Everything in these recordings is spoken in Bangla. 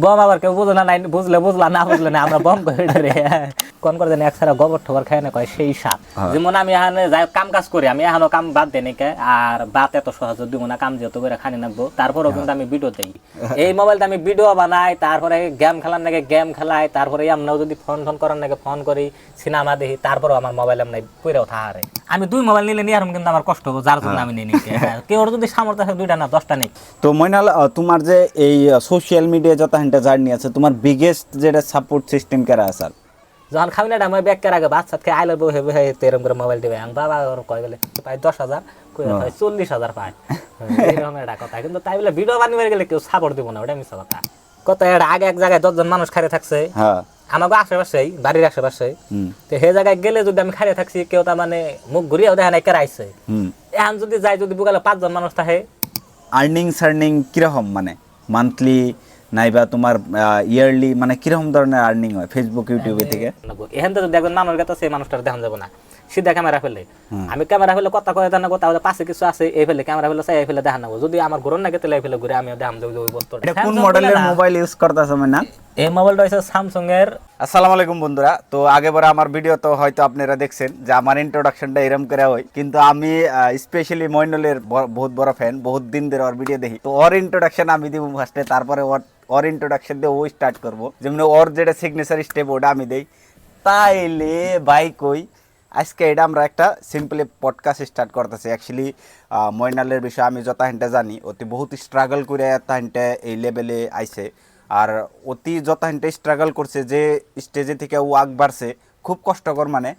বম আবার কেউ বুঝলো না বুঝলে বুঝলা না বুঝলে না আমরা বম করে কোন করে জানি একসারা গোবর ঠোবর খাই না কয় সেই সাপ হ্যাঁ। যেমন আমি এখানে যাই কাম কাজ করি আমি এখনও কাম বাদ দেই নাকি আর বাত এত সহজ দিব না কাম যেহেতু করে খানি নাকবো তারপরেও কিন্তু আমি ভিডিও দেই। এই মোবাইলটা আমি ভিডিও বানাই তারপরে গেম খেলার নাকি গেম খেলাই তারপরে আমরাও যদি ফোন ফোন করার নাকি ফোন করি সিনেমা দেখি তারপরেও আমার মোবাইল এমনি পুরেও থাহারে আমি দুই মোবাইল নিলে নিয়ে আরম কিন্তু আমার কষ্ট হব যার জন্য আমি নিই কেউ যদি সামর্থ্য আছে দুইটা না দশটা নেই। তো মইনাল তোমার যে এই সোশ্যাল মিডিয়া যত হান্টা জার্নি আছে তোমার বিগেস্ট যেটা সাপোর্ট সিস্টেম কেরা আসার যখন খাবি না আমি ব্যাগকে আগে সাত খেয়ে আইলে বহে বহে তো এরকম করে মোবাইল দিবে আমি বাবা ওর কয় গেলে পাই দশ হাজার? পাই চল্লিশ হাজার পায় এরকম একটা কথা। কিন্তু তাই বলে ভিডিও বানিয়ে গেলে কেউ সাপোর্ট দিব না ওটা মিশা কথা। কত এটা আগে এক জায়গায় দশজন মানুষ খারে থাকছে। হ্যাঁ। আমাকে আশেপাশেই বাড়ির আশেপাশে। তো সেই জায়গায় গেলে যদি আমি খারে থাকছি কেউ তার মানে মুখ ঘুরিয়েও দেখে নাই কেরা হুম। এখন যদি যাই যদি বুকালে পাঁচজন মানুষ থাকে। আর্নিং সার্নিং কীরকম মানে? মান্থলি নাইবা তোমার ইয়ারলি মানে কীরকম ধরনের আর্নিং হয় ফেসবুক ইউটিউবে থেকে? এখান থেকে যদি একজন মানুষ গেছে সেই মানুষটার দেখান যাব না। সিধা ক্যামেরা ফেলে। আমি ক্যামেরা ফেলে কথা কয়ে দেন কথা বলে পাশে কিছু আছে এই ফেলে ক্যামেরা ফেলে এই ফেলে দেখান যদি আমার ঘুরন না গেতে এই ফেলে ঘুরে আমি দেখাম যাব ওই বস্তুটা এটা কোন মডেলের মোবাইল ইউজ করতেছ না এই মোবাইলটা হচ্ছে স্যামসং এর। আসসালামু আলাইকুম বন্ধুরা। তো আগে বারে আমার ভিডিও তো হয়তো আপনারা দেখছেন যে আমার ইন্ট্রোডাকশনটা এরম করে হয়। কিন্তু আমি স্পেশালি মইনুলের বহুত বড় ফ্যান বহুত দিন ধরে ওর ভিডিও দেখি। তো ওর ইন্ট্রোডাকশন আমি দিব ফার্স্টে তারপরে ওর ওর ইন্ট্রোডাকশন দিয়ে ও স্টার্ট করব। যেমন ওর যেটা সিগনেচার স্টেপ ওটা আমি দেই। তাইলে বাই কই, আজকে এটা আমরা একটা সিম্পলি পডকাস্ট স্টার্ট করতেছি। অ্যাকচুয়ালি ময়নালের বিষয়ে আমি যত হান্টা জানি। অতি বহুত স্ট্রাগল করে এত হান্টা এই লেভেলে আইছে। আর অতি যত হান্টা স্ট্রাগল করছে যে স্টেজে থেকে ও আগ বাড়ছে, খুব কষ্টকর মানে।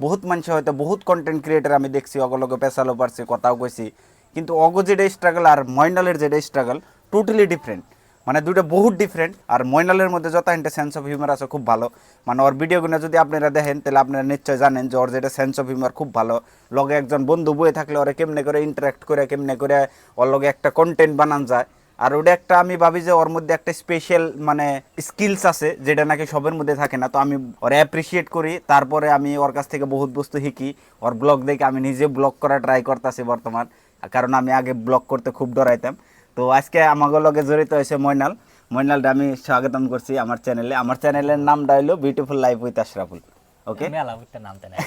বহুত মানুষ হয়তো বহুত কন্টেন্ট ক্রিয়েটার আমি দেখছি, অগলগে পেশালো পারছে, কথাও কইছি। কিন্তু অগ যেটা স্ট্রাগল আর ময়নালের যেটা স্ট্রাগল টোটালি ডিফারেন্ট মানে দুটো বহুত ডিফারেন্ট আর ময়নালের মধ্যে যত একটা সেন্স অফ হিউমার আছে, খুব ভালো। মানে ওর ভিডিওগুলো যদি আপনারা দেখেন, তাহলে আপনারা নিশ্চয় জানেন যে ওর যেটা সেন্স অফ হিউমার খুব ভালো। লগে একজন বন্ধু বয়ে থাকলে ওরা কেমনে করে ইন্টারাক্ট করে, কেমনে করে ওর লগে একটা কন্টেন্ট বানান যায়। আর ওটা একটা আমি ভাবি যে ওর মধ্যে একটা স্পেশাল মানে স্কিলস আছে, যেটা নাকি সবের মধ্যে থাকে না। তো আমি ওরা অ্যাপ্রিসিয়েট করি। তারপরে আমি ওর কাছ থেকে বহুত বস্তু শিখি। ওর ব্লগ দেখে আমি নিজে ব্লগ করা ট্রাই করতেছি বর্তমান। কারণ আমি আগে ব্লগ করতে খুব ডরাইতাম। তো আজকে আমাকে লগে জড়িত হয়েছে ময়নাল ময়নালটা আমি স্বাগতম করছি আমার চ্যানেলে। আমার চ্যানেলের নামটা হলো beautiful life with Ashraful okay মেলা নামতে নাই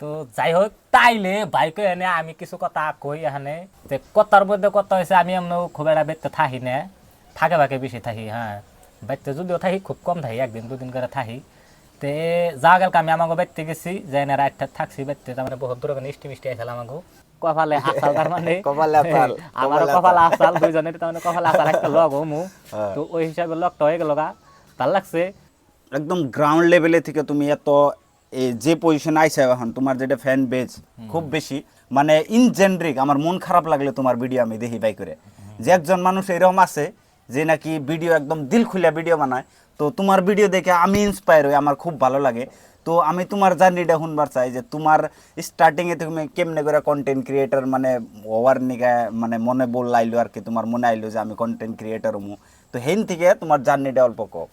তো যাই হোক, তাইলে বাইকে এনে আমি কিছু কথা কই এখানে। যে কথার মধ্যে কথা হয়েছে আমি এমন খুব একটা বেতে থাকি না। থাকে বাকে বেশি থাকি হ্যাঁ। বেতে যদিও থাকি, খুব কম থাকি, একদিন দুদিন করে থাকি। তে যা গেল আমি আমাকে বেতে গেছি যাই না রাতটা থাকছি বেতে তার মানে বহুত দূরে মিষ্টি মিষ্টি আইসাল আমাকে কপালে আসাল তার মানে? কপালে আসাল, আমার কপালে আসাল দুইজনের তার মানে কপালে আসাল একটা লগ মু। হ্যাঁ। তো ওই হিসাবে লগটা হয়ে গেল গা। ভালো লাগছে। একদম গ্রাউন্ড লেভেলে থেকে তুমি এত এই যে পজিশন আইসা এখন তোমার যেটা ফ্যান বেজ খুব বেশি মানে ইন জেনরিক আমার মন খারাপ লাগলে তোমার ভিডিও আমি দেখি বাই করে। যে একজন মানুষ এরকম আছে যে নাকি ভিডিও একদম দিল খুলে ভিডিও বানায়। তো তোমার ভিডিও দেখে আমি ইন্সপায়ার হই, আমার খুব ভালো লাগে। তো আমি তোমার জার্নিটা শুনবার চাই যে তোমার স্টার্টিংয়ে তুমি কেমনে করে কন্টেন্ট ক্রিয়েটার মানে ওভার নিকা মানে মনে বল আইলো আর কি, তোমার মনে আইলো যে আমি কন্টেন্ট ক্রিয়েটার হমু। তো হেন থেকে তোমার জার্নিটা অল্প কম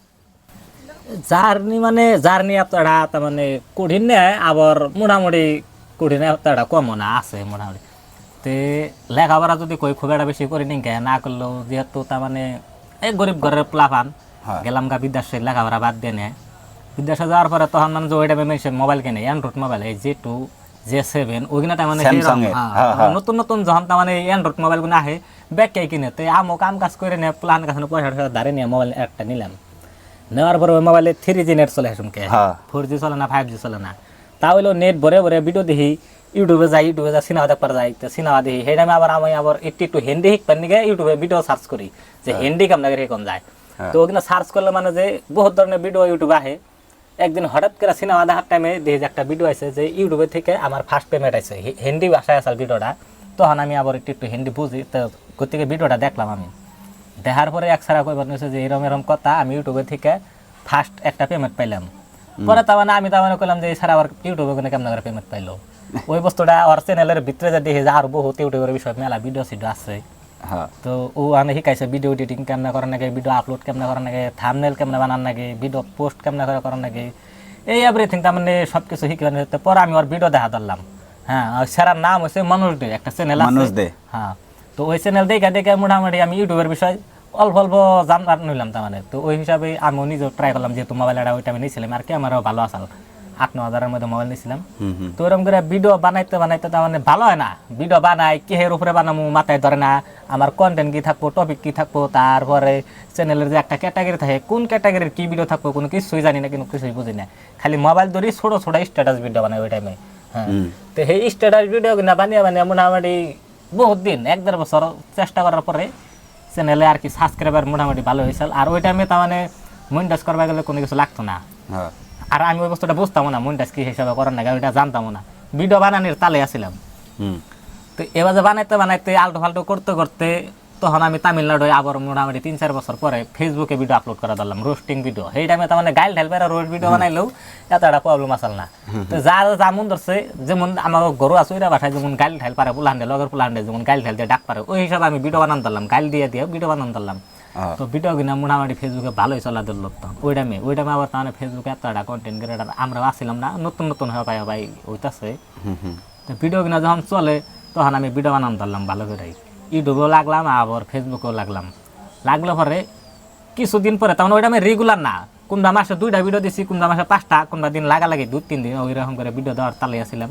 জার্নি মানে জার্নি এতটা তার মানে কঠিন নেই আবার মোটামুটি কঠিন এতটা কম না, আছে মোটামুটি। তে লেখাপড়া যদি কই খুব একটা বেশি করি নিকে না করলেও যেহেতু তার মানে এই গরিব ঘরের প্লাফান হ্যাঁ। গেলাম গা বিদ্যাসে লেখাপড়া বাদ দিয়ে নেয় বিদ্যাসে যাওয়ার পরে তখন মানে যে ওইটা মেশে মোবাইল কিনে অ্যান্ড্রয়েড মোবাইল এই জে টু জে সেভেন ওইগুলো তার মানে। নতুন নতুন যখন তার মানে অ্যান্ড্রয়েড মোবাইলগুলো আহে ব্যাগ কে কিনে তো আমও কাম কাজ করে নে প্লান কাছে পয়সা টয়সা ধারে নিয়ে মোবাইল একটা নিলাম নেওয়ার পরে ওই মোবাইলে থ্রি জি নেট চলে আসুন কে। ফোর জি চলে না ফাইভ জি চলে না তা হইল নেট ভরে ভরে ভিডিও দেখি ইউটিউবে যাই ইউটিউবে যা সিনেমা দেখবার যাই তো সিনেমা দেখি। সেই টাইমে আবার আমি আবার একটু একটু হিন্দি শিখবার নিগে ইউটিউবে ভিডিও সার্চ করি যে হিন্দি কেমন লাগে কম যায়। তো ওখানে সার্চ করলে মানে যে বহুত ধরনের ভিডিও ইউটিউবে আহে। একদিন হঠাৎ করে সিনেমা দেখার টাইমে দেখি যে একটা ভিডিও আছে যে ইউটিউবে থেকে আমার ফার্স্ট পেমেন্ট আছে হিন্দি ভাষায় আসাল ভিডিওটা তখন আমি আবার একটু একটু হিন্দি বুঝি তো গতিকে ভিডিওটা দেখলাম আমি। দেখার পরে এক সারা কইবার নিছে যে এরম এরম কথা আমি ইউটিউবে থেকে ফার্স্ট একটা পেমেন্ট পাইলাম। পরে তার মানে আমি তার মানে কইলাম যে এই সারা আবার ইউটিউবে কেমন করে পেমেন্ট পাইলো। ওই বস্তুটা ওর চ্যানেলের ভিতরে যে দেখি যে আর বহুত ইউটিউবের বিষয় মেলা ভিডিও সিডিও আছে। হ্যাঁ তো ও আনে শিকাইছে ভিডিও এডিটিং কেমনে করার নাকি ভিডিও আপলোড কেমনে করার নাকি থামনেল কেমনে বানান নাকি ভিডিও পোস্ট কেমনে করে করার নাকি এই এভরিথিং তার মানে সব কিছু শিখে পরে আমি ওর ভিডিও দেখা ধরলাম। হ্যাঁ আর সেরার নাম হচ্ছে মানুষ দে একটা চ্যানেল আছে। মানুষ দে। হ্যাঁ তো ওই চ্যানেল দেখে দেখে মোটামুটি আমি ইউটিউবের বিষয় অল্প অল্প জানবার নিলাম তার মানে। তো ওই হিসাবে আমি নিজেও ট্রাই করলাম যেহেতু মোবাইল এটা ওইটা টাইমে নিয়েছিলাম আর ক্যামেরাও ভালো আসাল। আট ন হাজারের মধ্যে মোবাইল নিয়েছিলাম তো ওরকম করে ভিডিও বানাইতে বানাইতে তার মানে ভালো হয় না। ভিডিও বানাই কিহের উপরে বানামু মাথায় ধরে না। আমার কন্টেন্ট কি থাকব টপিক কি থাকব তারপরে চ্যানেলের যে একটা ক্যাটাগরি থাকে কোন ক্যাটাগরির কি ভিডিও থাকব কোনো কিছুই জানি না কিন্তু কিছুই বুঝি না। খালি মোবাইল ধরি ছোট ছোট স্ট্যাটাস ভিডিও বানাই ওই টাইমে হ্যাঁ। তো সেই স্ট্যাটাস ভিডিও কিনা বানিয়ে বানিয়ে মোটামুটি বহুত দিন এক দেড় বছর চেষ্টা করার পরে চ্যানেলে আর কি সাবস্ক্রাইবার মোটামুটি ভালো হয়েছিল আর ওই টাইমে তার মানে মনিটাইজ করবা গেলে কোনো কিছু লাগতো না। হ্যাঁ। আর আমি ওই বস্তুটা বুঝতাম না মনিটাইজ কি হিসাবে করার না ওইটা জানতাম না। ভিডিও বানানোর তালে আসছিলাম হুম। তো এবার যে বানাইতে বানাইতে আলটো ফাল্টো করতে করতে তখন আমি তামিলনাড়ু আবার মোটামুটি তিন চার বছর পরে ফেসবুকে ভিডিও আপলোড করা দিলাম রোস্টিং ভিডিও সেই টাইমে তার মানে গাইল ঢাল বেড়া রোড ভিডিও বানাইলেও এত একটা প্রবলেম আসল না। তো যা যা মন ধরছে যেমন আমার গরু আছে ওইটা বাসায় যেমন গাইল ঢাল পারে পুলাহান্ডে লগের পুলাহান্ডে যেমন গাইল ঢাল দিয়ে ডাক পারে ওই হিসাবে আমি ভিডিও বানান দিলাম গাইল দিয়ে দিয়ে ভিডিও বানান দিলাম তো ভিডিও কিনা মোটামুটি ফেসবুকে ভালোই চলা দিল তখন ওই টাইমে ওই টাইমে আবার তাহলে ফেসবুকে এত একটা কন্টেন্ট ক্রিয়েটার আমরা আসছিলাম না। নতুন নতুন হয়ে পাই ভাই হুম তো ভিডিও কিনা যখন চলে তখন আমি ভিডিও বানান ধরলাম ভালো করে ইউটিউবেও লাগলাম আবার ফেসবুকেও লাগলাম। লাগলে পরে কিছুদিন পরে তখন ওইটা আমি রেগুলার না। কোনবা মাসে দুইটা ভিডিও দিছি কোনবা মাসে পাঁচটা কোনবা দিন লাগা লাগে দুই তিন দিন ওইরকম করে ভিডিও দেওয়ার তালে আসছিলাম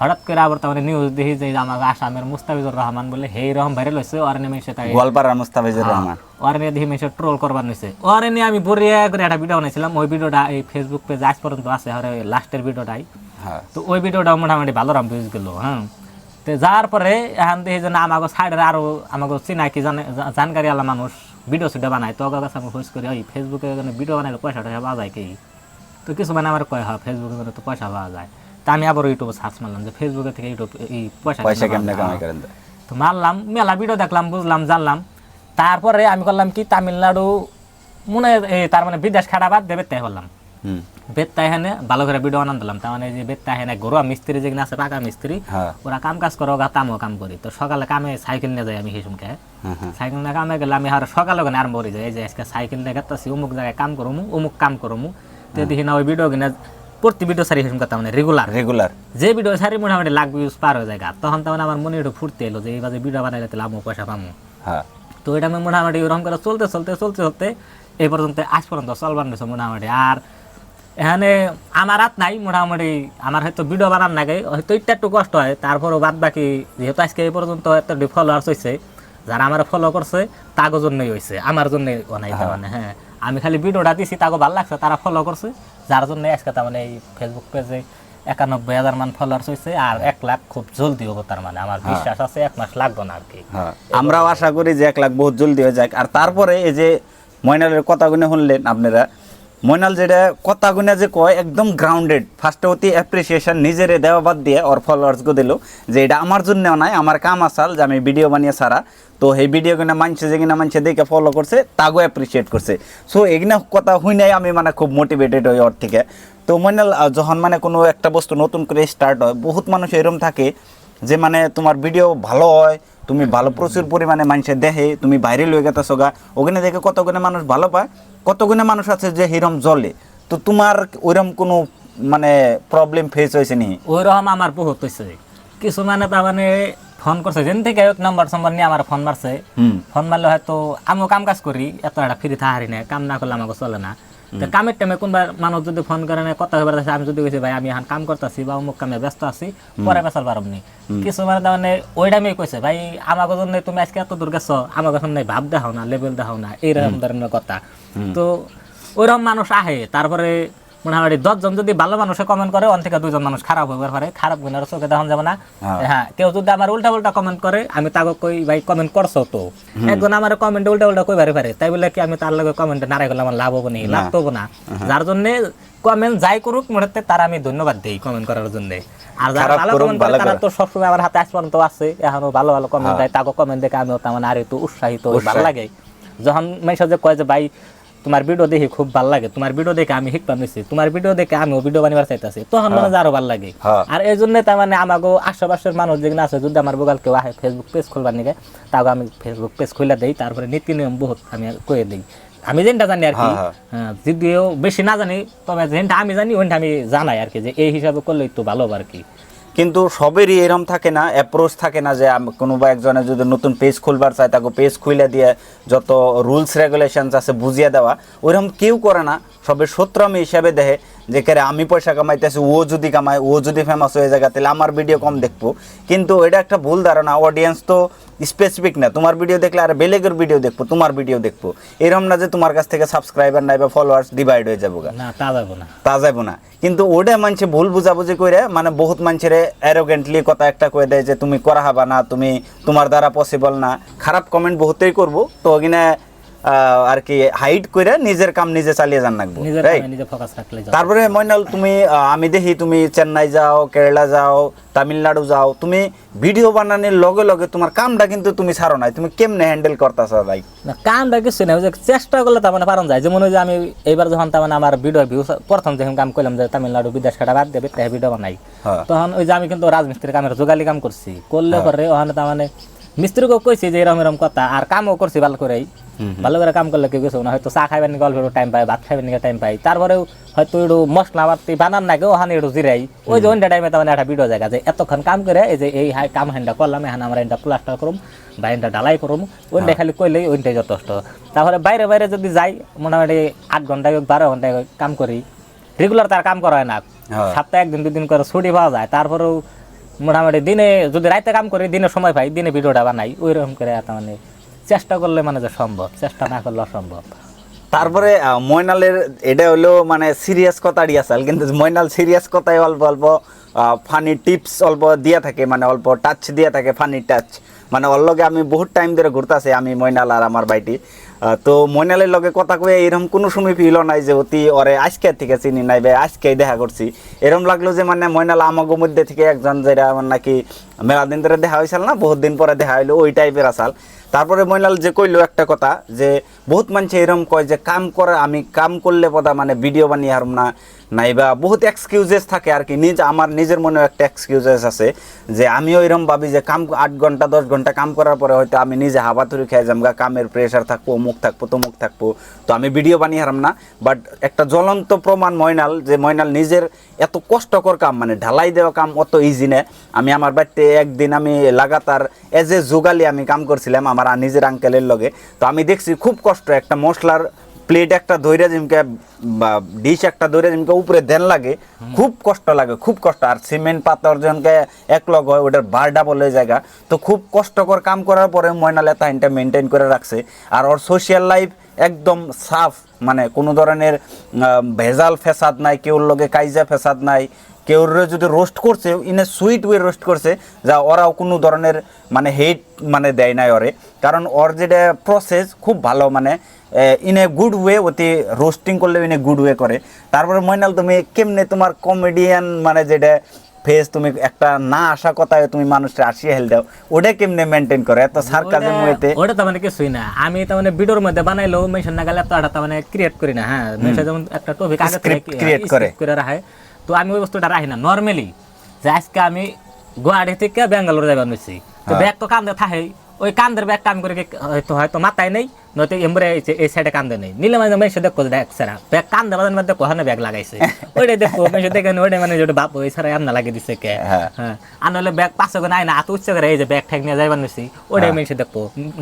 হঠাৎ করে আবার তারপরে নিউজ দেখি যে আমার আসামের মুস্তাফিজুর রহমান বলে হে রকম ভাইরাল হয়েছে ওর নেমে সে তাই গোয়ালপাড়ার মুস্তাফিজুর রহমান। ওর নিয়ে দেখি মেসে ট্রোল করবার নিছে। ওর নিয়ে আমি বরিয়া করে একটা ভিডিও বানাইছিলাম ওই ভিডিওটা এই ফেসবুক পেজে আজ পর্যন্ত আছে আর লাস্টের ভিডিওটাই হ্যাঁ। তো ওই ভিডিওটা মোটামুটি ভালো রাম ভিউজ গেল হ্যাঁ। তো যার পরে এখন দেখি যে না আমাকে সাইডের আরও আমাকে চিনাকি জানে জানকারি আলা মানুষ। ভিডিও সুটা বানায় তো কাছে আমি খোঁজ করি ওই ফেসবুকে ভিডিও বানাইলে পয়সা টয়সা পাওয়া যায় কি? তো কিছু মানে আমার কয় হয় ফেসবুকে করে তো পয়সা পাওয়া যায়। তা আমি আবার ইউটিউবে সার্চ মারলাম যে ফেসবুকে থেকে ইউটিউব এই পয়সা পয়সা কেমনে কেমনে কামাই করেন তো? মারলাম মেলা ভিডিও দেখলাম বুঝলাম জানলাম। তারপরে আমি করলাম কি তামিলনাড়ু মনে এই তার মানে বিদেশ খাটা বাদ দেবে তাই বললাম বেত্তা এখানে ভালো করে ভিডিও বানান দিলাম। তার মানে যে বেত্তা এখানে ঘরোয়া মিস্ত্রি যেগুলো আছে পাকা মিস্ত্রি হ্যাঁ। ওরা কাম কাজ করে ওরা তামও কাম করি। তো সকালে কামে সাইকেল নিয়ে যাই আমি হিসুমকে সাইকেল নিয়ে কামে গেলে আমি আর সকালে ওখানে আরম্ভ করি যাই যে আজকে সাইকেল নিয়ে গেতাছি অমুক জায়গায় কাম করমু অমুক কাম করমু। তো দেখি না ওই ভিডিও কিনা প্রতি ভিডিও সারি হিসুম করতাম মানে রেগুলার রেগুলার যে ভিডিও সারি মোটামুটি লাখ ভিউজ পার হয়ে যায় গা। তখন তো মানে আমার মনে একটু ফুটতে এলো যে এই বাজে ভিডিও বানাইলে তাহলে আমু পয়সা পামু। হ্যাঁ। তো এটা আমি মোটামুটি ওরকম করে চলতে চলতে চলতে চলতে এই পর্যন্ত আজ পর্যন্ত চলবার মোটামুটি। আর এখানে আমার হাত নাই মোটামুটি আমার হয়তো ভিডিও বানার নাগে হয়তো একটু একটু কষ্ট হয় তারপরও বাদ বাকি যেহেতু আজকে এই পর্যন্ত এত ফলোয়ার্স হয়েছে যারা আমার ফলো করছে তাগো জন্যই হয়েছে আমার জন্যই বানাই মানে হ্যাঁ। আমি খালি ভিডিওটা দিছি তাগো ভালো লাগছে তারা ফলো করছে যার জন্য আজকে তার মানে এই ফেসবুক পেজে একানব্বই হাজার মান ফলোয়ার্স হয়েছে আর এক লাখ খুব জলদি হব তার মানে আমার বিশ্বাস আছে এক মাস লাগবে না আর কি। হ্যাঁ আমরাও আশা করি যে এক লাখ বহুত জলদি হয়ে যাক আর তারপরে এই যে ময়নালের কথা গুনে শুনলেন আপনারা ময়নাল যেটা কথা গুনে যে কয়, একদম গ্রাউন্ডেড ফার্স্টে অতি অ্যাপ্রিসিয়েশন নিজেরে দেওয়া বাদ দিয়ে ওর ফলোয়ার্সকে দিল, যে এটা আমার জন্যও নাই, আমার কাম আসাল যে আমি ভিডিও বানিয়ে সারা। তো এই ভিডিও কিনা মানছে যে কিনা মানছে দেখে ফলো করছে, তাগো অ্যাপ্রিসিয়েট করছে। সো এগুলো কথা হই নাই, আমি মানে খুব মোটিভেটেড হই ওর থেকে। তো ময়নাল যখন মানে কোনো একটা বস্তু নতুন করে স্টার্ট হয়, বহুত মানুষ এরকম থাকে যে মানে তোমার ভিডিও ভালো হয়, তুমি ভালো প্রচুর পরিমাণে মানুষের দেখে তুমি বাইরে লয়ে গেতেছো গা। ওখানে দেখে কতগুলো মানুষ ভালো পায় কতগুলো মানুষ আছে যে হিরম জ্বলে? তো তোমার ওইরকম কোনো মানে প্রবলেম ফেস হয়েছে নি? ওই রকম আমার বহুত হয়েছে কিছু মানে তার মানে ফোন করছে। যেন থেকে এক নম্বর সম্বর নিয়ে আমার ফোন মারছে। ফোন মারলে হয়তো আমিও কাম কাজ করি এত একটা ফ্রি থাহারি না কাম না করলে আমাকে চলে না। তো কামের টাইমে কোনবা মানুষ যদি ফোন করে না কথা হয়ে আমি যদি কইছি ভাই আমি এখন কাম করতেছি বা অমুক কামে ব্যস্ত আছি পরে বেসাল পারবনি কিছু মানে তার মানে ওই টাইমে কইছে ভাই আমাকে জন্য তুমি আজকে এত দূর গেছো আমাকে সামনে ভাব দেখাও না লেভেল দেখাও না এইরকম ধরনের কথা। তো ওইরকম মানুষ আহে তারপরে মোটামুটি দশজন যদি ভালো মানুষে কমেন্ট করে অন থেকে দুজন মানুষ খারাপ হইবার পারে খারাপ গুণের চোখে দেখান যাবে না। হ্যাঁ। হ্যাঁ কেউ যদি আমার উল্টা উল্টা কমেন্ট করে আমি তাকে কই ভাই কমেন্ট করছ তো? একজন আমার কমেন্ট উল্টা উল্টা কই পারে পারে তাই বলে কি আমি তার লগে কমেন্টে নারাই করলে আমার লাভ হব নি লাভ তো না। যার জন্য কমেন্ট যাই করুক মোটাতে তার আমি ধন্যবাদ দেই কমেন্ট করার জন্য। আর যারা ভালো কমেন্ট করে তারা তো সবসময় আমার হাতে আজ পর্যন্ত আছে এখনও ভালো ভালো কমেন্ট দেয় তাকে কমেন্ট দেখে আমিও তেমন আর একটু উৎসাহিত ভালো লাগে। যখন মেসেজ যে কয় যে ভাই তোমার ভিডিও দেখে খুব ভালো লাগে। তোমার ভিডিও দেখে আমি শিখতাম নিছি। তোমার ভিডিও দেখে আমিও ভিডিও বানিবার চাইতেছি। তখন মানে আরও ভালো লাগে। হ্যাঁ। আর এই জন্য তার মানে আমাকে আশেপাশের মানুষ যেগুলো আছে যদি আমার বগাল কেউ আহে ফেসবুক পেজ খুলবার নিকে তাকে আমি ফেসবুক পেজ খুলে দেই। তারপরে নীতি নিয়ম বহুত আমি কয়ে দিই। আমি যেটা জানি আর কি হ্যাঁ, হ্যাঁ। হ্যাঁ, যদিও বেশি না জানি তবে যেটা আমি জানি ওইটা আমি জানাই আর কি যে এই হিসাবে করলে একটু ভালো হবে আর কি। কিন্তু সবেরই এরম থাকে না অ্যাপ্রোচ থাকে না যে কোনো বা একজনে যদি নতুন পেজ খুলবার চায়, তাকে পেজ খুলে দিয়ে যত রুলস রেগুলেশনস আছে বুঝিয়ে দেওয়া ওইরকম কেউ করে না। সবে সত্রমি হিসাবে দেখে যে কেরে আমি পয়সা কামাইতেছি ও যদি কামায় ও যদি ফেমাস হয়ে যায় তাহলে আমার ভিডিও কম দেখব। কিন্তু এটা একটা ভুল ধারণা অডিয়েন্স তো স্পেসিফিক না। তোমার ভিডিও দেখলে আর বেলেগের ভিডিও দেখব তোমার ভিডিও দেখব। এরকম না যে তোমার কাছ থেকে সাবস্ক্রাইবার নাই বা ফলোয়ার্স ডিভাইড হয়ে যাব না তা যাব না। তা যাইব না। কিন্তু ওটা মানুষে ভুল বুঝাবুঝি করে মানে বহুত মানুষের অ্যারোগেন্টলি কথা একটা কয়ে দেয় যে তুমি করা হবা না তুমি তোমার দ্বারা পসিবল না। খারাপ কমেন্ট বহুতেই করব। তো ওখানে আর কি হাইড করে নিজের কাম নিজে চালিয়ে যান লাগবো। তারপরে মইনাল তুমি আমি দেখি তুমি চেন্নাই যাও কেরালা যাও তামিলনাড়ু যাও তুমি ভিডিও বানানোর লগে লগে তোমার কামটা কিন্তু তুমি ছাড়ো নাই। তুমি কেমনে হ্যান্ডেল করতেছ ভাই? না কামটা কিছু না চেষ্টা করলে তার মানে পারন যায়। যেমন ওই যে আমি এইবার যখন তার মানে আমার ভিডিও ভিউ প্রথম যখন কাম করলাম যে তামিলনাড়ু বিদেশ কাটা বাদ দেবে তাই ভিডিও বানাই হ্যাঁ। তখন ওই যে আমি কিন্তু রাজমিস্ত্রি কামের যোগালি কাম করছি। করলে পরে ওখানে তার মানে মিস্ত্রিকেও কইছি যে এরকম এরকম কথা আর কামও করছি ভালো করেই। ভালো করে কাম করলে কেউ কিছু না হয়তো চা খাইবেন গল্প টাইম পাই ভাত খাইবেন টাইম পাই তারপরেও হয়তো একটু মশলা পাতি বানান নাকি ওখানে একটু জিরাই। ওই যে অন্য টাইমে তার মানে একটা ভিডিও জায়গা যে এতক্ষণ কাম করে এই যে এই কাম হ্যান্ডা করলাম এখানে আমরা এটা প্লাস্টার করুম বা এটা ডালাই করুম ওইটা খালি কইলেই ওইটাই যথেষ্ট। তারপরে বাইরে বাইরে যদি যাই মোটামুটি আট ঘন্টায় হোক বারো ঘন্টায় কাম করি। রেগুলার তার কাম করা হয় না। হ্যাঁ। সপ্তাহে একদিন দুদিন করে ছুটি পাওয়া যায়। তারপরেও মোটামুটি দিনে যদি রাইতে কাম করি দিনে সময় পাই দিনে ভিডিওটা বানাই ওই রকম করে তার মানে চেষ্টা করলে মানে যে সম্ভব, চেষ্টা না করলে অসম্ভব। তারপরে ময়নালের এটা হলো মানে সিরিয়াস কথারই আসাল কিন্তু ময়নাল সিরিয়াস কথাই অল্প অল্প ফানি টিপস অল্প দিয়া থাকে মানে অল্প টাচ দিয়া থাকে ফানি টাচ মানে ওর লগে আমি বহুত টাইম ধরে ঘুরতাছি, আমি ময়নাল আর আমার বাইটি তো ময়নালের লগে কথা কয়ে এরকম কোনো সময় ফিল নাই যে অতি ওরে আজকে থেকে চিনি নাই বা, আজকেই দেখা করছি। এরকম লাগল যে মানে ময়নাল আমাগো মধ্যে থেকে একজন যেটা আমার নাকি মেলা দিন ধরে দেখা হয়েছিল না, বহুত দিন পরে দেখা হইল, ওই টাইপের আসাল। তারপরে মহিলাল যে কইলো একটা কথা, যে বহুত মানুষ এরকম কয় যে, কাম করে, আমি কাম করলে পদা মানে ভিডিও বানিয়ে হারম না। নাইবা বহুত এক্সকিউজেস থাকে আর কি। নিজ আমার নিজের মনেও একটা এক্সকিউজেস আছে যে আমিও এরকম ভাবি যে কাম আট ঘণ্টা, দশ ঘণ্টা কাম করার পরে হয়তো আমি নিজে হাবাতুরি খেয়ে যাম গা, কামের প্রেশার থাকব মুখ থাকব, তমুক থাকব। তো আমি ভিডিও বানিয়ে হারাম না। বাট একটা জ্বলন্ত প্রমাণ ময়নাল, যে ময়নাল নিজের এত কষ্টকর কাম মানে ঢালাই দেওয়া কাম অত ইজি না। আমি আমার বাড়িতে একদিন আমি লাগাতার এজ এ যোগালি আমি কাম করছিলাম আমার নিজের আঙ্কেলের লগে। তো আমি দেখছি খুব কষ্ট, একটা মশলার প্লেট একটা দইরা যেমকে বা ডিশ একটা ধরে যেমকে উপরে দেন লাগে, খুব কষ্ট লাগে, খুব কষ্ট। আর সিমেন্ট পাতর জনকে এক লগ হয়, ওটার বার ডাবল হয়ে জায়গা। তো খুব কষ্টকর কাম করার পরে ময়নালে তাইনটা মেনটেন করে রাখছে। আর ওর সোশ্যাল লাইফ একদম সাফ। মানে কোনো ধরনের ভেজাল ফেসাদ নাই, কেউর লগে কাইজা ফেসাদ নাই কেউ যদি রোস্ট করছে ইনে সুইট ওয়ে রোস্ট করছে, যা ওরাও কোনো ধরনের মানে হেট মানে দেয় নাই ওরে। কারণ ওর যেটা প্রসেস খুব ভালো মানে ইন এ গুড ওয়ে অতি রোস্টিং করলে ইন গুড ওয়ে করে। তারপরে ময়নাল তুমি কেমনে তোমার কমেডিয়ান মানে যেটা ফেস তুমি একটা না আসা কথায় তুমি মানুষটা আসিয়ে হেল দাও ওটা কেমনে মেনটেন করে? এত সার্কাজের মুয়েতে ওটা তো মানে কিছুই না। আমি তো মানে ভিডিওর মধ্যে বানাইলেও মেনশন না গেলে তো এটা মানে ক্রিয়েট করি না হ্যাঁ? মেনশন যেমন একটা টপিক আগে create করে। করে রাখে। তো আমি ওই বস্তুটা রাখি না। নরমালি যে আজকে আমি গুয়াহাটি থেকে ব্যাঙ্গালোর যাবার নিচ্ছি তো ব্যাগ তো কান্দে থাকে ওই কান্দের ব্যাগ কাম করে হয়তো হয়তো মাথায় নেই। নয়তো এমরে এই সাইডে কান্দে নেই। নিলে মানে মেসে দেখো দেখ স্যার ব্যাগ কান্দে বাজার মধ্যে কোহানে ব্যাগ লাগাইছে। ওইটাই দেখো মেসে দেখেন ওইটাই মানে যেটা বাপ ওই স্যার এমনা লাগিয়ে দিছে কে। হ্যাঁ। হ্যাঁ। আর নাহলে ব্যাগ পাশে করে নাই না এত উচ্চ করে এই যে ব্যাগ ঠেক নিয়ে যাইবার নিছি ওইটাই মেসে দেখব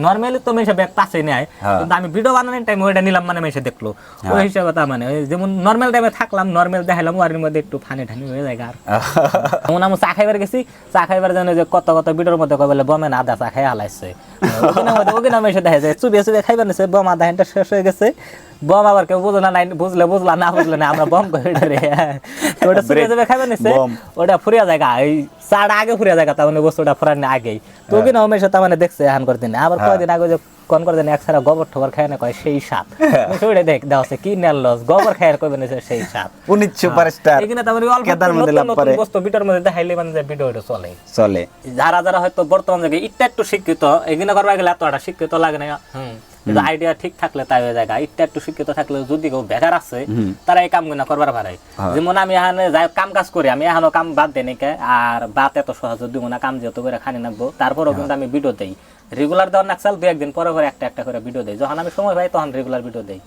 নর্মালি তো মেসে ব্যাগ পাশে নেয় হ্যাঁ। কিন্তু আমি ভিডিও বানানোর টাইম ওইটা নিলাম মানে মেসে দেখল। ওই হিসাবে তা মানে যেমন নর্মাল টাইমে থাকলাম নর্মাল দেখালাম ওয়ারির মধ্যে একটু ফানি ঠানি হয়ে যায় আর। যেমন আমি চা খাইবার গেছি চা খাইবার জন্য যে কত কত ভিডিওর মধ্যে কয় বলে বমে আদা চা খাই হালাইছে। ওখানে ওখানে আমি এসে দেখা যায়। চুবিয়ে চুবিয়ে খাইবার নিছে বম আধা ঘণ্টা শেষ হয়ে গেছে। বম আবার কেউ বুঝলো না বুঝলে বুঝলা না বুঝলে না আমরা বম করে রে তো ওটা খাইবার নিছে ওটা ফুরিয়া জায়গা এই চাটা আগে ফুরিয়া জায়গা তার মানে বস্তুটা ফুরানি আগেই। তো আমি এসে তার মানে দেখছে করে দিন। আবার কয়দিন আগে যে কোন করে দিন এক সারা গোবর ঠোবর খায় না কয় সেই সাপ। ওইটা দেখ দেওয়া আছে কি নেল লস গোবর খায় কইবে না সেই সাপ। সুপারস্টার এখানে মানে অল্প কেদার মধ্যে লাভ পারে। বস্তু ভিডিওর মধ্যে দেখাইলে মানে যে ভিডিওটা চলে। চলে। যারা যারা হয়তো বর্তমান ইটা একটু শিক্ষিত এগুলো করবা গেলে এতটা শিক্ষিত লাগে না। হুম। কিন্তু আইডিয়া ঠিক থাকলে তাই হয়ে যায় ইটা একটু শিক্ষিত থাকলে যদি কেউ বেকার আছে তারা এই কামগুলো করবার পারে। যেমন আমি এখানে যাই কাম কাজ করি আমি এখনও কাম বাদ দেয় নাকি আর বাত এত সহজ দিব না কাম যেহেতু করে খানি নাকবো তারপরেও কিন্তু আমি ভিডিও দেই। রেগুলার দেওয়ার নাকসাল দু একদিন পরে পরে একটা একটা করে ভিডিও দেই। যখন আমি সময় পাই তখন রেগুলার ভিডিও দেই।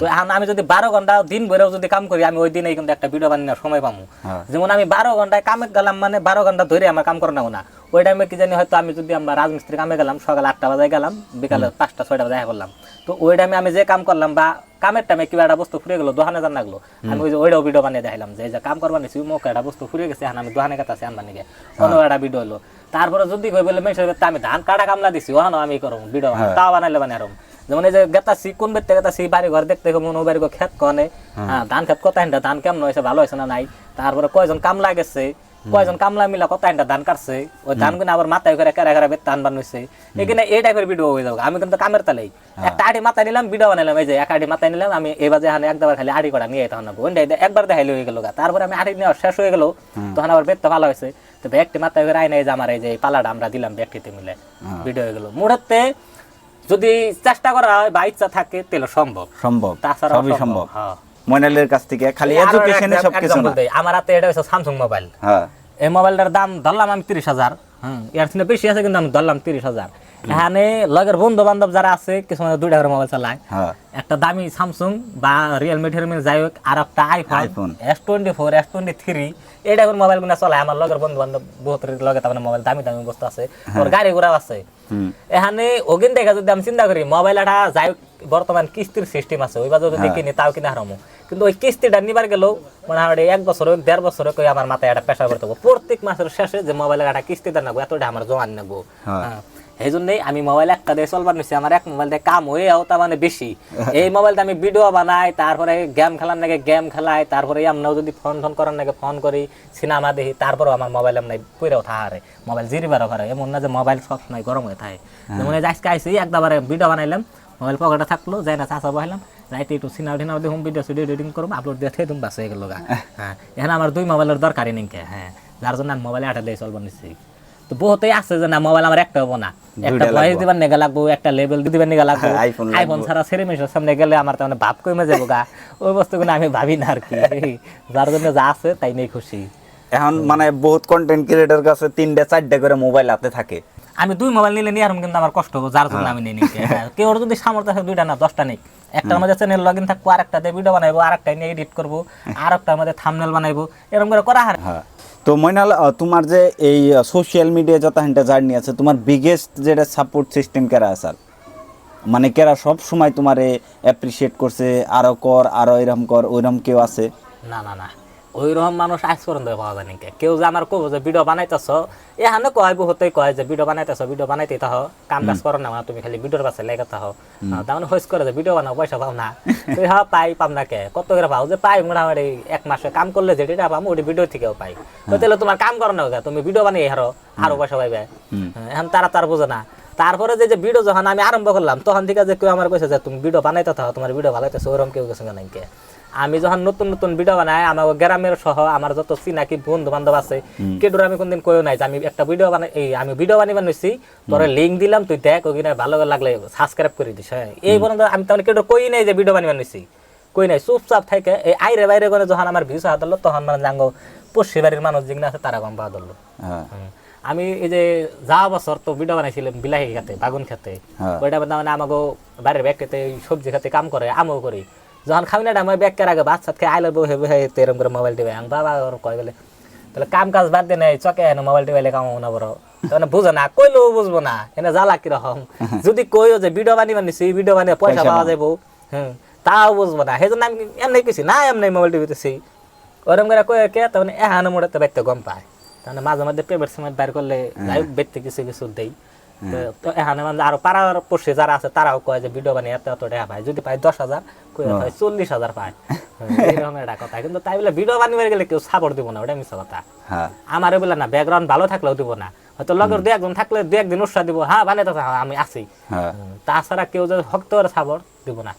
তো এখন আমি যদি বারো ঘণ্টা দিন ভরেও যদি কাম করি আমি ওই দিনেই কিন্তু একটা ভিডিও বানানোর সময় পাবো হ্যাঁ। যেমন আমি বারো ঘন্টায় কামে গেলাম মানে বারো ঘণ্টা ধরে আমার কাম করে নেব না। ওই টাইমে কি জানি হয়তো আমি যদি আমরা রাজমিস্ত্রি কামে গেলাম সকাল আটটা বাজায় গেলাম বিকালে পাঁচটা ছয়টা বাজায় করলাম তো ওই টাইমে আমি যে কাম করলাম বা কামের টাইমে কিবা একটা বস্তু ফুরিয়ে গেলো দোকানে জান লাগল। আমি ওই যে ওইটাও ভিডিও বানিয়ে দেখাইলাম যে কাম করবার নিছি মোক একটা বস্তু ফুরিয়ে গেছে এখন আমি দোকানে কাছে আনবার নিগে অন্য একটা ভিডিও হলো। তারপরে যদি কই বলে মেসের আমি ধান কাটা কামলা দিছি ওখানে আমি করম ভিডিও তাও বানাইলে বানাই আরম। যেমন এই যে গেতাছি কোন বেতে গেতাছি বাড়ি ঘর দেখতে মন বাড়ি খেত কনে। হ্যাঁ। ধান খেত কত হিন্টা ধান কেমন হয়েছে ভালো হয়েছে না নাই? তারপরে কয়জন কামলা গেছে কয়জন কামলা মিলা কত হিন্টা ধান কাটছে ওই ধানগুলো আবার মাথায় করে কেরা কেরা বেত ধান বানাইছে। এখানে এই টাইপের ভিডিও হয়ে যাবে আমি কিন্তু কামের তালেই। একটা আড়ি মাথায় নিলাম ভিডিও বানাইলাম এই যে এক আড়ি মাথায় নিলাম আমি এবার যে একবার খালি আড়ি করা নিয়ে তখন একবার দেখাইলে হয়ে গেল তারপরে আমি আড়ি নেওয়া শেষ হয়ে গেল তখন আবার বেতটা ভালো হয়েছে। তো ব্যাগটি মাথায় করে আইনে যে আমার এই যে পালাটা আমরা দিলাম ব্যাগটিতে মিলে ভিডিও হয়ে গেল মুহূর্তে যদি চেষ্টা করা হয় বা ইচ্ছা থাকে তাহলে সম্ভব। সম্ভব। তাছাড়া সবই সম্ভব মনালের ময়নালের কাছ থেকে খালি এডুকেশনে সব কিছু না। আমার হাতে এটা হচ্ছে স্যামসাং মোবাইল হ্যাঁ। এই মোবাইলটার দাম ধরলাম আমি তিরিশ হাজার হুম এর থেকে বেশি আছে কিন্তু আমি ধরলাম তিরিশ হাজার। এখানে লগের বন্ধু বান্ধব যারা আছে কিছু মানে দুইটা করে মোবাইল চালায়। হ্যাঁ। একটা দামি স্যামসুং বা রিয়েলমি টিয়েলমি যাই হোক আর একটা iPhone S twenty four S twenty three এই টাইপের মোবাইলগুলো চলায়। আমার লগের বন্ধু বান্ধব বহুত লগে তার মোবাইল দামি দামি বস্তু আছে ওর গাড়ি ঘোড়াও আছে। এখানে ওগিন দেখা যদি আমি চিন্তা করি মোবাইল একটা যাই বর্তমান কিস্তির সিস্টেম আছে ওই বাজার যদি কিনি তাও কিনে হারামো। কিন্তু ওই কিস্তিটা নিবার গেলেও মোটামুটি এক বছর হোক দেড় বছর হোক আমার মাথায় একটা পেশা করতে হবে প্রত্যেক মাসের শেষে যে মোবাইলের একটা কিস্তিটা নেব এতটা আমার জমান নেব হ্যাঁ। এই জন্যই আমি মোবাইল একটা দিয়ে চলবার নিচ্ছি আমার এক মোবাইল দিয়ে কাম হয়ে তা মানে বেশি। এই মোবাইলটা আমি ভিডিও বানাই তারপরে গেম খেলার নাকি গেম খেলাই তারপরে আমরাও যদি ফোন ফোন করার নাকি ফোন করি সিনেমা দেখি তারপরেও আমার মোবাইল এমনি পুরেও থাহারে মোবাইল জিরিবারও পারে এমন না যে মোবাইল সবসময় গরম হয়ে থাকে। যেমন এই যে আজকে আইসি একবারে ভিডিও বানাইলাম মোবাইল পকেটে থাকল যাই না চাষা বহাইলাম যাইতে একটু সিনেমা টিনেমা দেখুন ভিডিও সিডিও এডিটিং করব আপলোড দিয়ে থেকে তুমি বাস হয়ে গেল হ্যাঁ এখানে আমার দুই মোবাইলের দরকারই নিকে হ্যাঁ। যার জন্য আমি মোবাইলে আটা দিয়ে চলবো নিচ্ছি তো বহুতেই আছে যে না মোবাইল আমার একটা হব না। একটা ভয়েস দিবার নেগা লাগবো একটা লেভেল দিবার নেগা লাগবো। হ্যাঁ, লাগবো। আইফোন ছাড়া সেরে মেশের সামনে গেলে আমার তার ভাব কমে যাব গা। ওই বস্তুগুলো আমি ভাবি না আর কি। যার জন্য যা আছে তাই নেই খুশি। এখন মানে বহুত কন্টেন্ট ক্রিয়েটর কাছে তিনটা চারটা করে মোবাইল হাতে থাকে। আমি দুই মোবাইল নিলে নিয়ে আরম কিন্তু আমার কষ্ট হব যার জন্য আমি নিয়ে নিই। কেউ যদি সামর্থ্য থাকে দুইটা না দশটা নেই একটার মধ্যে চ্যানেল লগ ইন থাকব আর একটা ভিডিও বানাইবো আর একটা নিয়ে এডিট করব আর একটার মধ্যে থামনেল বানাইবো এরকম করে করা হ্যাঁ। তো মইনাল তোমার যে এই সোশ্যাল মিডিয়া যত হান্টা জার্নি আছে, তোমার বিগেস্ট যেটা সাপোর্ট সিস্টেম কেরা আছে? মানে কেরা সব সময় তোমারে অ্যাপ্রিসিয়েট করছে, আরও কর, আরও এরম কর ওইরকম কেউ আছে? না না না। ওই রকম মানুষ আজ পর্যন্ত পাওয়া যায় নাকি? কেউ যে আমার কব যে ভিডিও বানাইতেছ এখানে কয় বহুতেই কয় যে ভিডিও বানাইতেছ ভিডিও বানাইতে তাহ কাম কাজ করো না তুমি খালি ভিডিওর পাশে লেগে তাহ তার মানে হইস করে যে ভিডিও বানাও পয়সা পাও না। তুই হ্যাঁ পাই পাম না কে? কত করে পাও? যে পাই মোটামুটি এক মাসে কাম করলে যেটা পাম ওটি ভিডিও থেকেও পাই। তো তাহলে তোমার কাম করো না তুমি ভিডিও বানিয়ে হারো আরও পয়সা পাইবে। হ্যাঁ, এখন তারা তার বোঝে না। তারপরে যে যে ভিডিও যখন আমি আরম্ভ করলাম তখন থেকে যে কেউ আমার কইছে যে তুমি ভিডিও বানাইতে থাকো তোমার ভিডিও ভালোইতেছে ওরকম কেউ গেছে না কে আমি যখন নতুন নতুন ভিডিও বানাই আমার গ্রামের সহ আমার যত চিনাকি বন্ধু বান্ধব আছে কেডুর আমি কোনদিন কইও নাই যে আমি একটা ভিডিও বানাই এই আমি ভিডিও বানিয়ে বানাইছি তোরে লিঙ্ক দিলাম তুই দেখ ওখানে ভালো লাগলে সাবস্ক্রাইব করে দিস হ্যাঁ। এই পর্যন্ত আমি তাহলে কেডুর কই নাই যে ভিডিও বানিয়ে বানাইছি কই নাই। চুপচাপ থাকে এই আইরে বাইরে করে যখন আমার ভিউস হাত ধরলো তখন মানে জাঙ্গো পশ্চিম বাড়ির মানুষ যেগুলো আছে তারা গম পাওয়া ধরলো। হ্যাঁ। আমি এই যে যা বছর তো ভিডিও বানাইছিলাম বিলাহি খেতে বাগুন খেতে হ্যাঁ। ওইটা মানে আমাকে বাইরের ব্যাগ খেতে সবজি খেতে কাম করে আমও করি। যখন খাবি না আমি ব্যাগ কের আগে ভাত সাত খেয়ে আইলে বহে বহে তো এরকম করে মোবাইল টিপে আমি বাবা ওর কয় বলে তাহলে কাম কাজ বাদ দিয়ে নেই চকে হেন মোবাইল টিপাইলে কাম না বড় তাহলে বুঝো না কইলেও বুঝব না এনে জ্বালা কীরকম যদি কইও যে ভিডিও বানি বানিয়েছি ভিডিও বানিয়ে পয়সা পাওয়া পাও। যাব হ্যাঁ তাও বুঝব না। সেই জন্য আমি এমনি কিছু না এমনি মোবাইল টিপিতেছি ওরম করে কয়ে কে তখন এহানো মোড়ে তো বাইতে গম পায়। তাহলে মাঝে মাঝে পেমেন্ট সেমেন্ট বাইর করলে যাই বেচতে কিছু কিছু দেই। তো- তো এখানে মানে আরও পাড়ার পড়শে যারা আছে তারাও কয় যে ভিডিও বানিয়ে এত এত টাকা পায়। যদি পায় দশ হাজার কই চল্লিশ হাজার পায়। হ্যাঁ, এরকম একটা কথা। কিন্তু তাই বলে ভিডিও বানিয়ে গেলে কেউ সাপোর্ট দিব না ওটা মিশা কথা। হ্যাঁ। আমার বলে না ব্যাকগ্রাউন্ড ভালো থাকলেও দিব না। হয়তো লগের দু একজন থাকলে দু একদিন উৎসাহ দিব হ্যাঁ বানিয়ে তো আমি আছি। হ্যাঁ। তাছাড়া কেউ যদি ভক্ত সাপোর্ট দিব না।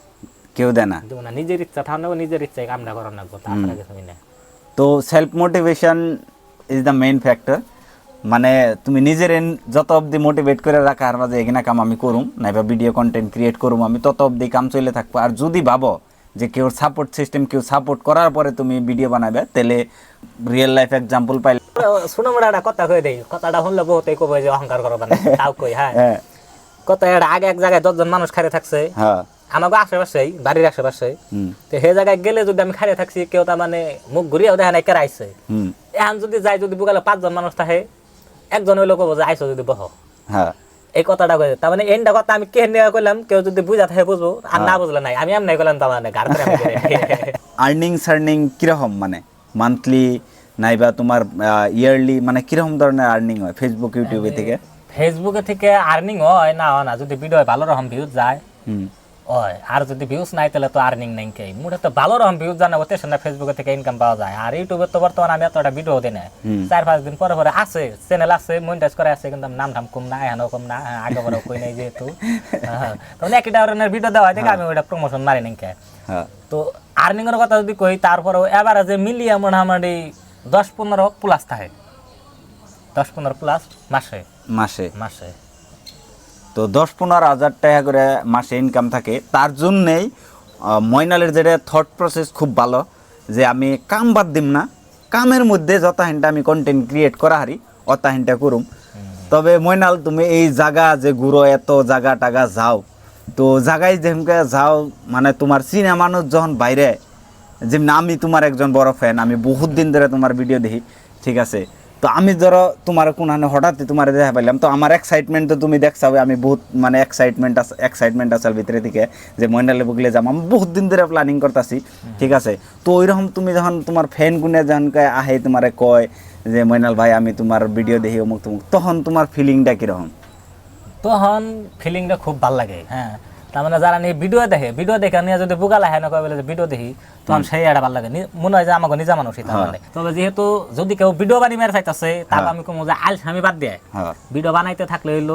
কেউ দেয় না। দিব না নিজের ইচ্ছা থাকলে নিজের ইচ্ছায় কামটা করার লাগবো তাছাড়া কিছু না তো self motivation is the main factor মানে তুমি নিজের যত অবধি মোটিভেট করে রাখা আর মাঝে এখানে কাম আমি করুম নাইবা ভিডিও কন্টেন্ট ক্রিয়েট করুম আমি তত অবধি কাম চলে থাকব। আর যদি ভাবো যে কেউ সাপোর্ট সিস্টেম কেউ সাপোর্ট করার পরে তুমি ভিডিও বানাবে তাহলে রিয়েল লাইফ এক্সাম্পল পাইলে শুনো মোটা একটা কথা কই দেই। কথাটা শুনলে বহুতেই কবে যে অহংকার করো মানে তাও কই হ্যাঁ। হ্যাঁ। কত এর আগে এক জায়গায় দশজন মানুষ খাড়ে থাকছে। হ্যাঁ। আমাকে আশেপাশেই বাড়ির আশেপাশে। তো সেই জায়গায় গেলে যদি আমি খাড়ে থাকছি কেউ তার মানে মুখ ঘুরিয়েও দেখে নাই কেরা আইছে। হুম। এখন যদি যাই যদি বুকালে পাঁচজন মানুষ থাকে একজন হইল কব যে আইসো যদি বহ। হ্যাঁ। এই কথাটা কয়ে তার মানে এন্ডা কথা আমি কে নিয়ে কইলাম কেউ যদি বুঝা থাকে বুঝব আর না বুঝলে নাই। আমি এমনি কইলাম তার মানে গাড়। আর্নিং সার্নিং কীরকম মানে? মান্থলি নাইবা তোমার ইয়ারলি মানে কীরকম ধরনের আর্নিং হয়? ফেসবুক ইউটিউবে থেকে? ফেসবুকে থেকে আর্নিং হয় না হয় না যদি ভিডিও ভালো রকম ভিউজ যায়। হয় আর যদি ভিউজ নাই তাহলে তো আর্নিং নাই কে মুঠে তো ভালো রকম ভিউজ জানা হতে না ফেসবুকে থেকে ইনকাম পাওয়া যায়। আর ইউটিউবে তো বর্তমানে আমি এতটা ভিডিও দিই না চার পাঁচ দিন পরে পরে আছে চ্যানেল আছে মনিটাইজ করে আছে কিন্তু নাম ঠাম কম না এখানেও কম না আগে বড় কই নাই যেহেতু। হ্যাঁ, তো একই ধরনের ভিডিও দেওয়া হয় দেখে আমি ওইটা প্রমোশন মারি নাই কে। তো আর্নিং এর কথা যদি কই তারপরেও এবারে মিলিয়ে মোটামুটি দশ পনেরো প্লাস থাকে। দশ পনেরো প্লাস মাসে। মাসে। মাসে। তো দশ পনেরো হাজার টাকা করে মাসে ইনকাম থাকে। তার জন্যেই ময়নালের যেটা থট প্রসেস খুব ভালো, যে আমি কাম বাদ দিম না, কামের মধ্যে যত হিনটা আমি কন্টেন্ট ক্রিয়েট করা হারি, অত হিনটা করুম। তবে ময়নাল, তুমি এই জায়গা যে ঘুরো, এত জায়গা টাগা যাও, তো জায়গায় যেমকে যাও মানে তোমার সিনেমা মানুষ যখন বাইরে, যেমনি আমি তোমার একজন বড় ফ্যান আমি বহুত দিন ধরে তোমার ভিডিও দেখি, ঠিক আছে? তো আমি ধরো তোমার কোনখানে হঠাৎ তোমার দেখা পাইলাম তো আমার এক্সাইটমেন্ট তো তুমি দেখছাও আমি বহুত মানে এক্সাইটমেন্ট আছে এক্সাইটমেন্ট আছে ভিতরে থেকে যে ময়নালে বগলে যাম আমি বহুত দিন ধরে প্ল্যানিং করতেছি ঠিক আছে? তো ওইরকম তুমি যখন তোমার ফ্যান গুনে যখন আহে তোমারে কয় যে ময়নাল ভাই আমি তোমার ভিডিও দেখি অমুক তমুক তখন তোমার ফিলিংটা কীরকম? তখন ফিলিংটা খুব ভালো লাগে হ্যাঁ। তার মানে যারা নিয়ে ভিডিও দেখে ভিডিও দেখে নিয়ে যদি বুগালা হয় না বলে যে ভিডিও দেখি তখন সেই একটা ভালো লাগে। মনে হয় যে আমাকে নিজা মানুষই তার মানে তবে যেহেতু যদি কেউ ভিডিও বানিয়ে মেরে চাইতেছে তাহলে আমি কমো যে আলস আমি বাদ দিয়ে হ্যাঁ। ভিডিও বানাইতে থাকলে হইল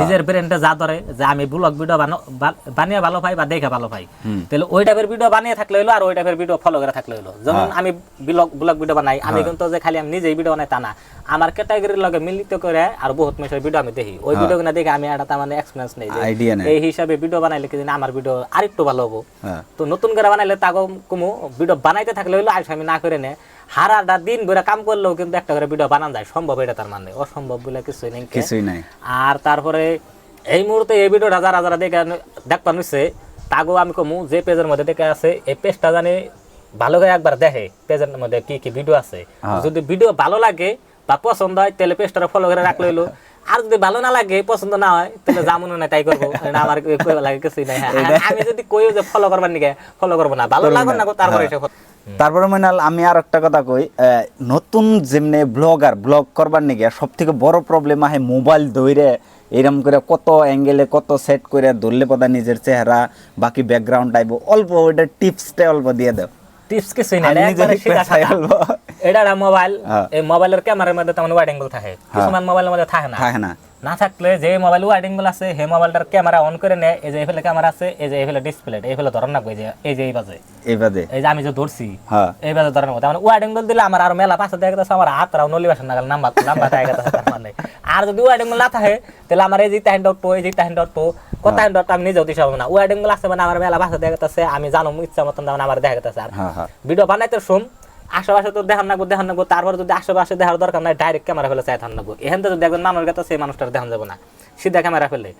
নিজের ব্রেনটা যা ধরে যে আমি ব্লগ ভিডিও বানিয়ে ভালো পাই বা দেখে ভালো পাই। তাহলে ওই টাইপের ভিডিও বানিয়ে থাকলে হইল আর ওই টাইপের ভিডিও ফলো করে থাকলে হইল যেমন আমি ব্লগ ব্লগ ভিডিও বানাই আমি কিন্তু যে খালি আমি নিজেই ভিডিও বানাই তা না। আমার ক্যাটাগরির লগে মিলিত করে আর বহুত মেশের ভিডিও আমি দেখি। ওই ভিডিও গুলো দেখে আমি একটা তার মানে এক্সপিরিয়েন্স নেই আইডিয়া নেই। এই হিসাবে ভিডিও বানাইলে কি আমার ভিডিও আরেকটু ভালো হব। হ্যাঁ। তো নতুন করে বানাইলে তাকে কমু ভিডিও বানাইতে থাকলে হইল আজ আমি না করে নে। হারাটা দিন ভরে কাম করলেও কিন্তু একটা করে ভিডিও বানান যায়। সম্ভব এটা তার মানে। অসম্ভব বলে কিছুই নেই কিছুই নাই। আর তারপরে এই মুহূর্তে এই ভিডিওটা যারা যারা দেখে দেখতে নিচ্ছে তাগো আমি কমু যে পেজের মধ্যে দেখে আছে এই পেজটা জানি ভালো করে একবার দেখে পেজের মধ্যে কি কি ভিডিও আছে। হ্যাঁ। যদি ভিডিও ভালো লাগে বা পছন্দ হয় তাহলে পেজটা ফলো করে রাখলে হইল আর যদি ভালো না লাগে পছন্দ না হয় তাহলে যেমন না তাই করব। আমার লাগে কিছুই নাই। হ্যাঁ। আমি যদি কইও যে ফলো করবার নিকে ফলো করব না। ভালো লাগবে না। তারপরে হ্যাঁ। তারপরে মইনাল আমি আর একটা কথা কই নতুন যেমনি ব্লগার ব্লগ করবার নিগে সব থেকে বড় প্রবলেম আহে মোবাইল ধরে এরম করে কত অ্যাঙ্গেলে কত সেট করে ধরলে পদা নিজের চেহারা বাকি ব্যাকগ্রাউন্ড টাইপ অল্প ওইটা টিপসটা অল্প দিয়ে দাও। টিপস কিছুই নাই পেশায় অল্প। এটা মোবাইল হ্যাঁ। এই মোবাইলের ক্যামেরার মধ্যে তেমন ওয়াইড অ্যাঙ্গেল থাকে। কিছুমান মোবাইলের মধ্যে থাকে না। থাকে না। না থাকলে যে মোবাইল ওয়াইড অ্যাঙ্গেল আছে সেই মোবাইলটার ক্যামেরা অন করে নেয় এই যে এফেলে ক্যামেরা আছে এই যে এফেলে ডিসপ্লে এফেলে ধরন না এই যে এই যে এই বাজে। এই যে আমি যে ধরছি হ্যাঁ। এই বাজে ধরন মতো মানে ওয়াইড অ্যাঙ্গেল দিলে আমার আর মেলা পাশে দেখা যাচ্ছে আমার হাত রাও নলি বাসন নাগাল নাম্বার নাম্বার দেখা যাচ্ছে মানে। আর যদি ওয়াইড অ্যাঙ্গেল না থাকে তাহলে আমার এই যে তাহিন ডট এই যে তাহিন ডট কত তাহিন ডট আমি নিজেও দিতে পারব না। ওয়াইড অ্যাঙ্গেল আছে মানে আমার মেলা পাশে দেখা যাচ্ছে আমি জানো ইচ্ছা মতন আমার দেখা যাচ্ছে আর হ্যাঁ হ্যাঁ। ভিডিও বানাইতে শুন আশেপাশে তো দেখান নাগবো দেখান নাগবো তারপরে যদি আশেপাশে দেখার দরকার নাই ডাইরেক্ট ক্যামেরা ফেলে চাই থান নাগবো এখান থেকে যদি একজন মানুষ গেছে সেই মানুষটার দেখান যাব না। সিধা ক্যামেরা ফেলে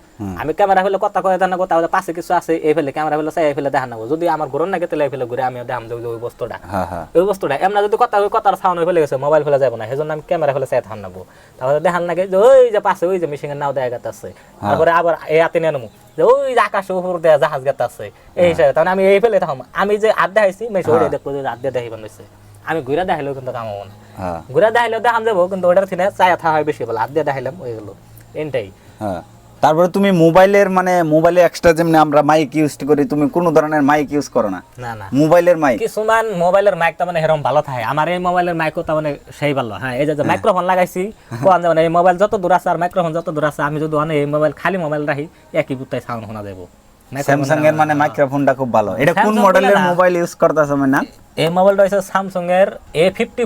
আমি ক্যামেরা ফেলে কথা কয়ে দেখান তাহলে পাশে কিছু আছে এই ফেলে ক্যামেরা ফেলে চাই এই ফেলে দেখান নাগবো যদি আমার ঘুরন না গেলে এই ফেলে ঘুরে আমি দেখান যাব ওই বস্তুটা। হ্যাঁ হ্যাঁ। ওই বস্তুটা। এমন যদি কথা ওই কথার সাউন্ড ফেলে গেছে মোবাইল ফেলে যাব না। সেজন্য আমি ক্যামেরা ফেলে চাই থান নাগবো তাহলে দেখান লাগে যে ওই যে পাশে ওই যে মেশিনের নাও দেখা আছে তারপরে আবার এই হাতে নিয়ে নেব যে ওই যে আকাশে উপর দেয়া জাহাজ গেতে আছে এই হিসাবে তখন আমি এই ফেলে থাকব আমি যে আড্ডা দেখাইছি মেশিন ওইটা দেখব যে আড্ডা দেখাই বানাইছে আমি ঘুরে দেখাইলেও কিন্তু কাম হব না। হ্যাঁ। ঘুরে দেখাইলেও দেখাম যাব কিন্তু ওটার থেকে চায় থা হয় বেশি বলে আড্ডা দেখাইলাম ওই গেলো। এনটাই। হ্যাঁ। তারপরে তুমি মোবাইলের মানে মোবাইলে এক্সট্রা যেমনি আমরা মাইক ইউজ করি তুমি কোনো ধরনের মাইক ইউজ করো না। না না। মোবাইলের মাইক কিছুমান মোবাইলের মাইক তো মানে হেরম ভালো থাকে। আমার এই মোবাইলের মাইকও তো মানে সেই ভালো। হ্যাঁ এই যে মাইক্রোফোন লাগাইছি কোন যাবে এই মোবাইল যত দূর আছে আর মাইক্রোফোন যত দূর আছে আমি যদি অনেক এই মোবাইল খালি মোবাইল রাখি একই বুত্তায় সাউন্ড শোনা যাব স্যামসাং এর মানে মাইক্রোফোনটা খুব ভালো। এটা কোন মডেলের মোবাইল ইউজ করতেছ না এই মোবাইলটা হচ্ছে স্যামসং এর A fifty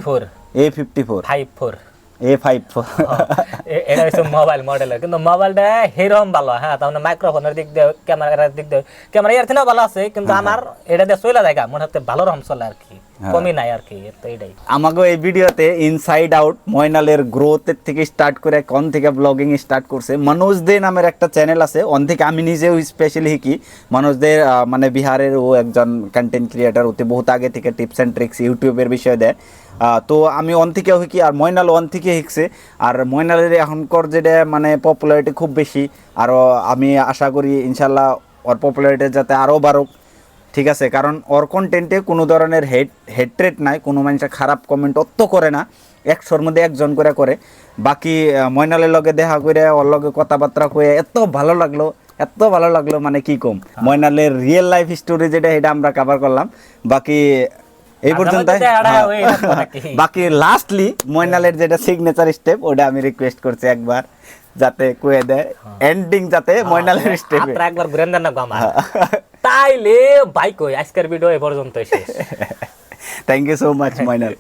four A five এটা হচ্ছে মোবাইল মডেলের কিন্তু মোবাইলটা ভালো হ্যাঁ তার মানে মাইক্রোফোনের দিক দিয়ে ক্যামেরার দিক দিয়ে ক্যামেরা এর থেকেও ভালো আছে কিন্তু আমার এটা দিয়ে চলে যায় মনে হচ্ছে ভালো রকম চলে আর কি। কমই নাই আর কি তো এটাই আমাকে এই ভিডিওতে ইনসাইড আউট ময়নালের গ্রোথের থেকে স্টার্ট করে কোন থেকে ব্লগিং স্টার্ট করছে মনোজ দে নামের একটা চ্যানেল আছে অন থেকে আমি নিজেও স্পেশালি শিখি। মনোজ দে মানে বিহারের ও একজন কন্টেন্ট ক্রিয়েটার ওতে বহুত আগে থেকে টিপস অ্যান্ড ট্রিক্স ইউটিউবের বিষয় দেয়। তো আমি অন থেকেও শিখি আর ময়নাল অন থেকে শিখছে। আর ময়নালের এখনকার যেটা মানে পপুলারিটি খুব বেশি। আরও আমি আশা করি ইনশাল্লাহ ওর পপুলারিটি যাতে আরও বাড়ুক। ঠিক আছে কারণ ওর কন্টেন্টে কোনো ধরনের হেড হেডট্রেট নাই কোনো মানুষের খারাপ কমেন্ট অত করে না। একশোর মধ্যে একজন করে করে। বাকি ময়নালের লগে দেখা করে ওর লগে কথাবার্তা কয়ে এত ভালো লাগল এত ভালো লাগল মানে কি কম। ময়নালের রিয়েল লাইফ স্টোরি যেটা এটা আমরা কভার করলাম। বাকি এই পর্যন্ত মধ্যে দেখা হয়ে? বাকি লাস্টলি ময়নালের যেটা সিগনেচার স্টেপ ওটা আমি রিকোয়েস্ট করছি একবার যাতে কয়ে দেয় এন্ডিং যাতে ময়নালের স্টেপ আর একবার ঘুরেন না গামা আমার। তাইলে বাইক আজকের ভিডিও এ পর্যন্ত শেষ। Thank you so much Moinal.